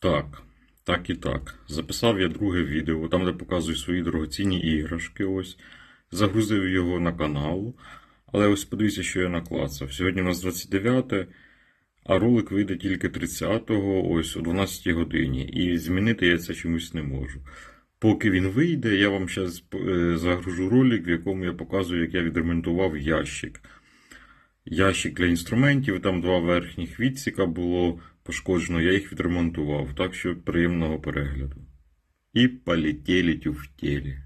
Так, так і так. Записав я друге відео, там, де показую свої дорогоцінні іграшки. Ось. Загрузив його на канал. Але ось подивіться, що я наклацав. Сьогодні у нас 29, а ролик вийде тільки 30-го, ось о 12 годині. І змінити я це чомусь не можу. Поки він вийде, я вам зараз загружу ролик, в якому я показую, як я відремонтував ящик. Ящик для інструментів, там два верхніх відсіка було пошкоджено, я їх відремонтував, так що приємного перегляду. І полетіли тюфтєлі.